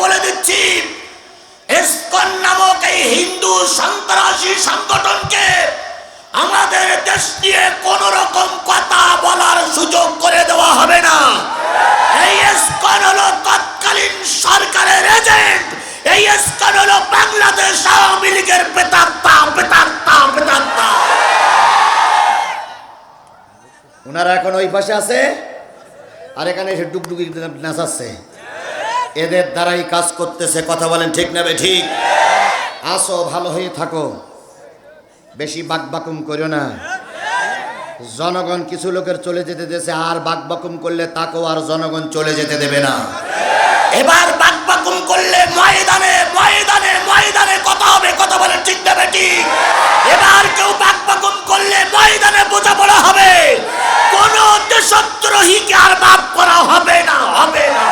বলে দিচ্ছি নামক এই হিন্দু সন্ত্রাসী সংগঠনকে আমাদের দেশ নিয়ে কোন রকম কথা বলার সুযোগ করে দেওয়া হবে না। এই ইসকন হলো তৎকালীন সরকারের এজেন্ট। এই ইসকন হলো বাংলাদেশ আওয়ামী লীগের পেতাত্তা পেতাত্তা পেতাত্তা ওনারা এখন ওই পাশে আছে, আর এখানে এসে ডুকডুকি নাচাচ্ছে। এদের দ্বারাই কাজ করতেছে, কথা বলেন ঠিক নেবে ঠিক? আসো, ভালো হয়ে থাকো। বেশি বাকবাকুম করো না। জনগণ কিছু লোকের চলে যেতে দেশে আর বাকবাকুম করলে তাকেও আর জনগণ চলে যেতে দেবে না। এবার বাকবাকুম করলে ময়দানে ময়দানে ময়দানে কথা হবে, কথা বলে ঠিক নেবে ঠিক? এবার কেউ বাকবাকুম করলে ময়দানে বোঝাপড়া হবে। কোন দেশদ্রোহীকে আর মাফ করা হবে না হবে না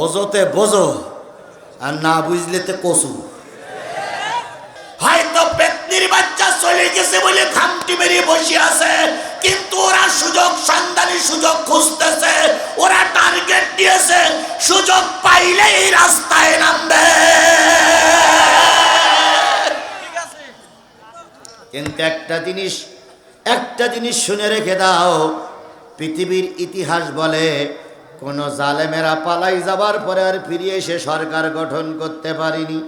বোঝোতে বোঝো আর না বুঝলে তে কচু হয়তো পেতনির বাচ্চা চলে গেছে বলে খামটি মেরিয়ে বসে আছে কিন্তু ওরা সুযোগ সন্ধানী সুযোগ খুঁজতেছে ওরা টার্গেট দিয়েছে সুযোগ পাইলেই রাস্তায় নামবে। কিন্তু একটা জিনিস একটা জিনিস শুনে রেখে দাও পৃথিবীর ইতিহাস বলে কোন জালেমেরা পালাই যাবার পরে আর ফিরে এসে সরকার গঠন করতে পারিনি।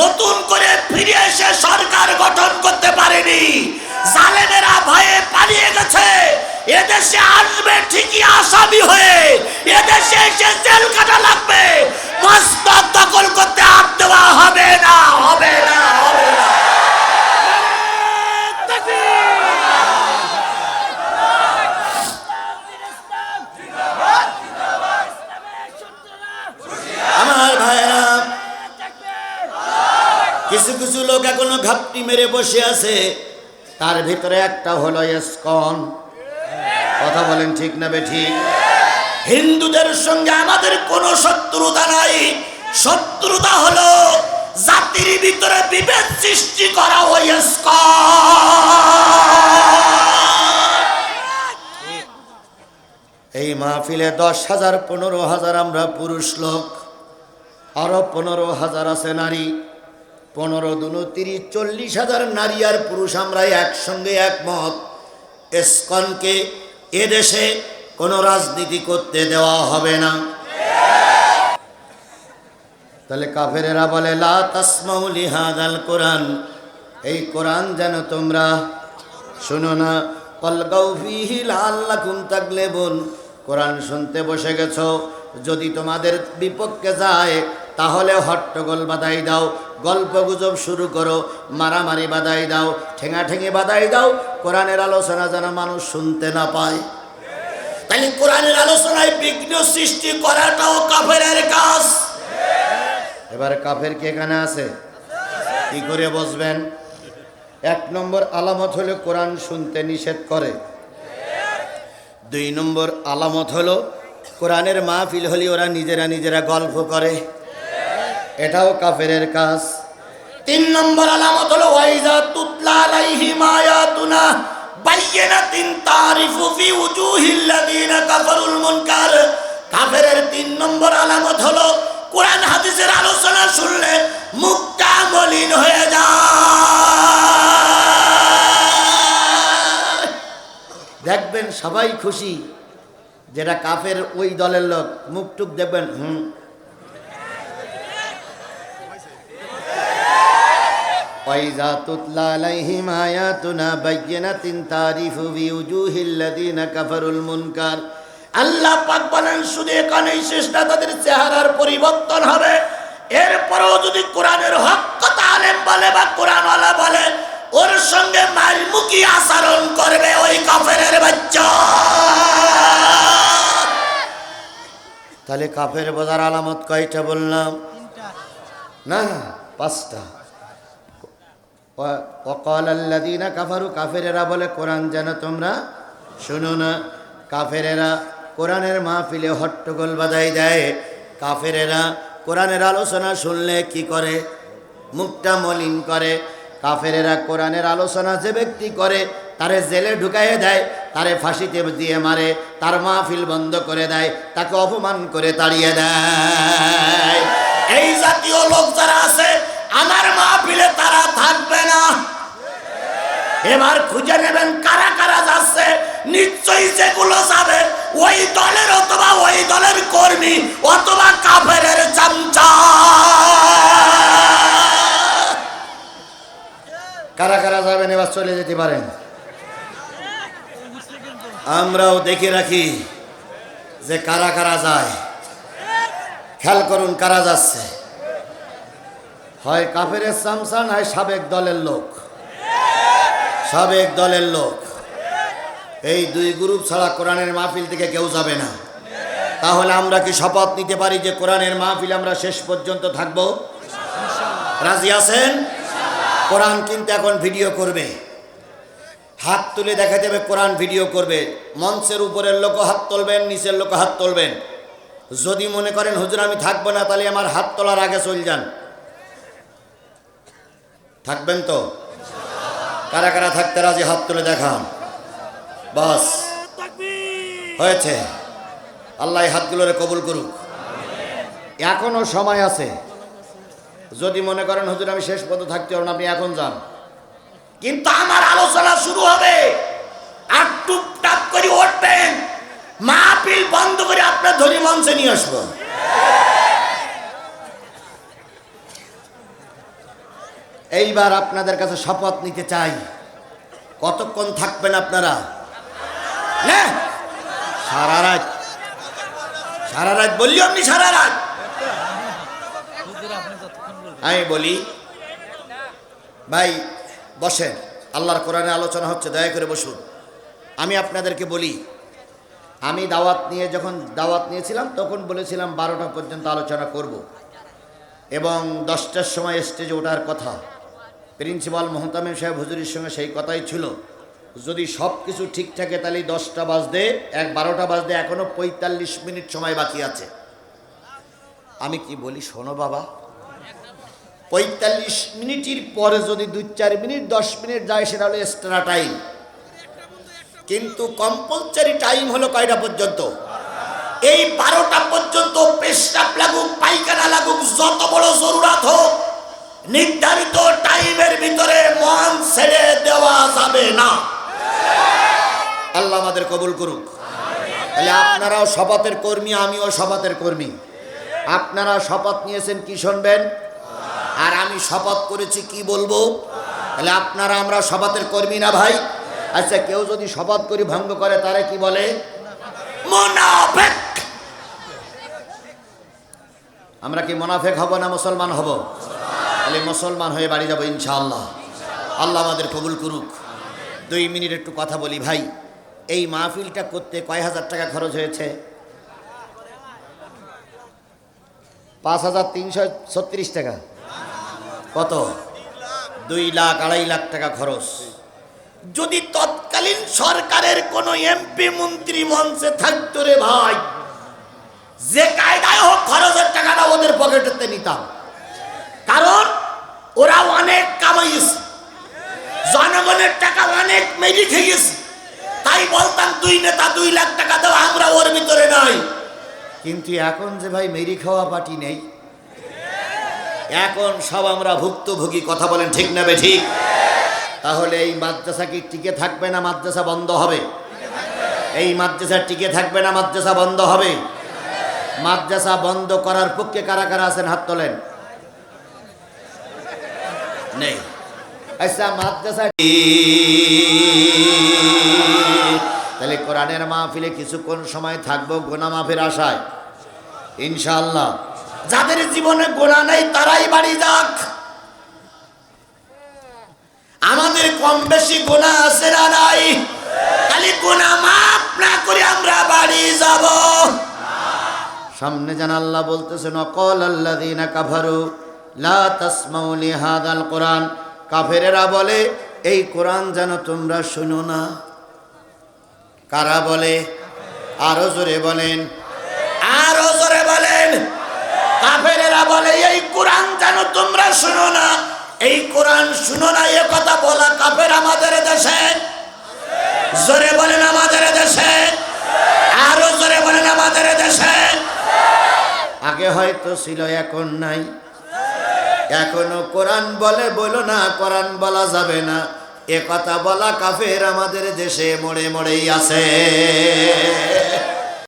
নতুন করে এসে সরকার গঠন করতে পারেনি। ভয়ে পালিয়ে গেছে। এদেশে ঠিকই আসামি হয়ে। এদেশে এসে জেল কাটা লাগবে। মস্তক দখল করতে হাত দেওয়া হবে না হবে না হবে না আমার ভাইরা কিছু কিছু লোক এখনও ঘাপটি মেরে বসে আছে। তার ভিতরে একটা হলো এসকন কথা বলেন ঠিক না ঠিক হিন্দুদের সঙ্গে আমাদের কোনো শত্রুতা নাই। শত্রুতা হলো জাতির ভিতরে বিভেদ সৃষ্টি করা ওই এই মাহফিলে দশ হাজার, পনেরো হাজার আমরা পুরুষ লোক। আরও পনেরো হাজার আছে নারী। পনেরো দুনো তিরিশ চল্লিশ হাজার নারী আর পুরুষ আমরা একসঙ্গে একমত। এসকনকে এদেশে কোনো রাজনীতি করতে দেওয়া হবে না। তাহলে কাফেরেরা বলে, লা তাসমাউলি হাদাল কোরআন। এই কোরআন যেন তোমরা শোনো না। কলগাউ ফিহি লাল্লাকুম তাগলেবুন। কোরআন শুনতে বসে গেছো। যদি তোমাদের বিপক্ষে যায় তাহলে হট্টগোল বাদাই দাও, গল্প গুজব শুরু করো, মারামারি বাদাই দাও ঠেঙা ঠেঙে বাদাই দাও, কোরআনের আলোচনা যেন মানুষ শুনতে না পায়। তাই কোরআনের আলোচনায় বিঘ্ন সৃষ্টি করাটাও কাফেরের কাজ। এবার কাফের কে এখানে আছে? কি করে বসবেন? এক নম্বর আলামত হলো কোরআন শুনতে নিষেধ করে। দুই নম্বর আলামত হলো কোরআনের মাহফিল হলে ওরা নিজেরা নিজেরা গল্প করে। এটাও কাফেরের কাজ। তিন নম্বর আলামত হলো, ওয়াইজা তুতলা আলাইহিম আয়াতুনা বাইয়িনাতিন তারিফু ফি উজুহিল্লাযিনা কাফারুল মুনকার। কাফেরের তিন নম্বর আলামত হলো, কোরআন হাদিসের আলোচনা শুনলে মুখটা মলিন হয়ে যায়। দেখবেন সবাই খুশি, যেটা কাফের ওই দলের লোক মুখটুক দেখবেন, হুম وإذا تتلى عليهم آياتنا بينات تعرف في وجوه الذين كفروا المنكر আল্লাহ পাক বলেন শুধু এখানেই শেষ না তাদের চেহারার পরিবর্তন হবে এরপরেও যদি কোরআনের হক কথা আলেম বলে বা কোরআন বলে ওর সঙ্গে মালমুখী আচরণ করবে ওই কাফেরের বাচ্চা তাহলে কাফের বোঝার আলামত কয়টা বললাম না পাঁচটা অকল আল্লাদিনা কাফারু, কাফেরেরা বলে, কোরআন যেন তোমরা শুনো না। কাফেরেরা কোরআনের মাহফিলে হট্টগোল বাজাই দেয়। কাফেরেরা কোরআনের আলোচনা শুনলে কি করে? মুখটা মলিন করে। কাফেরেরা কোরআনের আলোচনা যে ব্যক্তি করে, তারে জেলে ঢুকাইয়ে দেয়, তারে ফাঁসিতে দিয়ে মারে, তার মাহফিল বন্ধ করে দেয়, তাকে অপমান করে তাড়িয়ে দেয়। এই জাতীয় লোক যারা আছে আমার মাহফিলে তারা থাকবে না। এবার খুঁজে নেবেন কারা কারা যাচ্ছে। নিশ্চয়ই যেগুলো যাবে, ওই দলের অথবা ওই দলের কর্মী অথবা কাফের চামচা। কারা কারা যাবেন, এবার চলে যেতে পারেন। আমরাও দেখে রাখি যে কারা কারা যায়। খেয়াল করুন কারা যাচ্ছে। হয় কাফেরের সামসান, হয় সাবেক দলের লোক। সাবেক দলের লোক। এই দুই গ্রুপ ছাড়া কোরআনের মাহফিল থেকে কেউ যাবে না। তাহলে আমরা কি শপথ নিতে পারি যে কোরআনের মাহফিল আমরা শেষ পর্যন্ত থাকব? রাজি আছেন? কোরআন কিন্তু এখন ভিডিও করবে। হাত তুলে দেখা যাবে কোরআন ভিডিও করবে। মঞ্চের উপরের লোক হাত তুলবেন, নিচের লোক হাত তুলবেন। যদি মনে করেন, হুজুর, আমি থাকব না, তাহলে আমার হাত তোলার আগে চল যান। থাকবেন তো? কারা কারা থাকতে রাজি? হাত তুলে দেখান। বাস। হয়েছে। আল্লাহ হাতগুলোরে কবুল করুক। এখনও সময় আছে। যদি মনে করেন, হুজুর, আমি শেষ পর্যন্ত থাকতে পারব না, আপনি এখন যান। কিন্তু আমার আলোচনা শুরু হবে। আর টুকটাক করে উঠবেন মাহফিল বন্ধ করে আপনার ধনী মঞ্চে নিয়ে আসব। এইবার আপনাদের কাছে শপথ নিতে চাই। কতক্ষণ থাকবেন আপনারা? সারা রাত। সারা রাত বললি আপনি সারা রাত। আমি বলি, ভাই, বসেন। আল্লাহর কোরআনে আলোচনা হচ্ছে, দয়া করে বসুন। আমি আপনাদেরকে বলি, আমি দাওয়াত নিয়ে যখন দাওয়াত নিয়েছিলাম, তখন বলেছিলাম বারোটা পর্যন্ত আলোচনা করব। এবং দশটার সময় স্টেজে ওঠার কথা। প্রিন্সিপাল মোহতামিম সাহেব হুজুরির সঙ্গে সেই কথাই ছিল। যদি সব কিছু ঠিক থাকে তাহলে দশটা বাজতে, এক বারোটা বাজতে এখনও পঁয়তাল্লিশ মিনিট সময় বাকি আছে। আমি কি বলি, শোনো বাবা। পঁয়তাল্লিশ মিনিটের পরে যদি দুই চার মিনিট, দশ মিনিট যায়, সেটা হলো এক্সট্রা টাইম কিন্তু কম্পালসারি টাইম হলো কয়টা পর্যন্ত? এই বারোটা পর্যন্ত পেশাব লাগুক, পায়খানা লাগুক, যত বড় জরুরাত হোক নির্ধারিত টাইমের ভিতরে মন ছেড়ে দেওয়া যাবে না। আল্লাহ আমাদের কবুল করুক। তাহলে আপনারাও শপথের কর্মী, আমিও শপথের কর্মী। আপনারা শপথ নিয়েছেন কি শুনবেন? আর আমি শপথ করেছি কি বলব? তাহলে আপনারা আমরা শপথের কর্মী না ভাই? আচ্ছা কেউ যদি শপথ করি, ভঙ্গ করে, তারা কি বলে? আমরা কি মোনাফেক হব না মুসলমান হব? তাহলে মুসলমান হয়ে বাড়ি যাব ইনশাআল্লাহ। আল্লাহ আমাদের কবুল করুক। দুই মিনিট একটু কথা বলি ভাই। এই মাহফিলটা করতে কয় হাজার টাকা খরচ হয়েছে? পাঁচ হাজার তিনশো ছত্রিশ টাকা। কত? দুই লাখ আড়াই লাখ টাকা খরচ। যদি তৎকালীন সরকারের কোন এমপি মন্ত্রী মঞ্চে থাকতো রে ভাই, যে কায়দায় হোক খরচের টাকাটা ওদের পকেটেতে নিতাম। ওরা অনেক কামাইছে। জনগণের টাকা অনেক মেরি খেয়েছে। তাই বলতাম, দুই নেতা দুই লাখ টাকা দাও, আমরা ওর ভিতরে নাই। কিন্তু এখন যে ভাই মেরি খাওয়া পার্টি নেই। এখন সব আমরা ভুক্তভোগী, কথা বলেন ঠিক না বে ঠিক? তাহলে এই মাদ্রাসা কি টিকে থাকবে না মাদ্রাসা বন্ধ হবে? এই মাদ্রাসা টিকে থাকবে না মাদ্রাসা বন্ধ হবে? মাদ্রাসা বন্ধ করার পক্ষে কারা কারা আছেন হাত তোলেন? নেই। আচ্ছা মাদ্রাসা তাহলে কোরআনের মাহফিলে কিছুক্ষণ সময় থাকব গোনা মাফের আশায় ইনশাআল্লাহ। যাদের জীবনে গোনা নেই তারাই বাড়ি যাক। আমাদের কম বেশি গোনা আছে না নাই? খালি গোনা মাফ না করে আমরা বাড়ি যাব। সামনে জান আল্লাহ বলতেছেন অকল আল্লাদিনা কাফারু লা কোরআন। কাফেরেরা বলে, এই কোরআন যেন তোমরা শুনো না। কারা বলে? আরও জোরে বলেন। আরও জোরে বলেন। কাফেরেরা বলে, এই কোরআন যেন তোমরা শুনো না। এই কোরআন শুনো না, এ কথা বলা কাফের আমাদের দেশে। জোরে বলেন আমাদের দেশে। আরও জোরে বলেন আমাদের দেশে। আগে হয়তো ছিল, এখন নাই। এখনও কোরআন বলে বলো না, কোরআন বলা যাবে না। এ কথা বলা কাফের আমাদের দেশে মোড়ে মোড়েই আছে।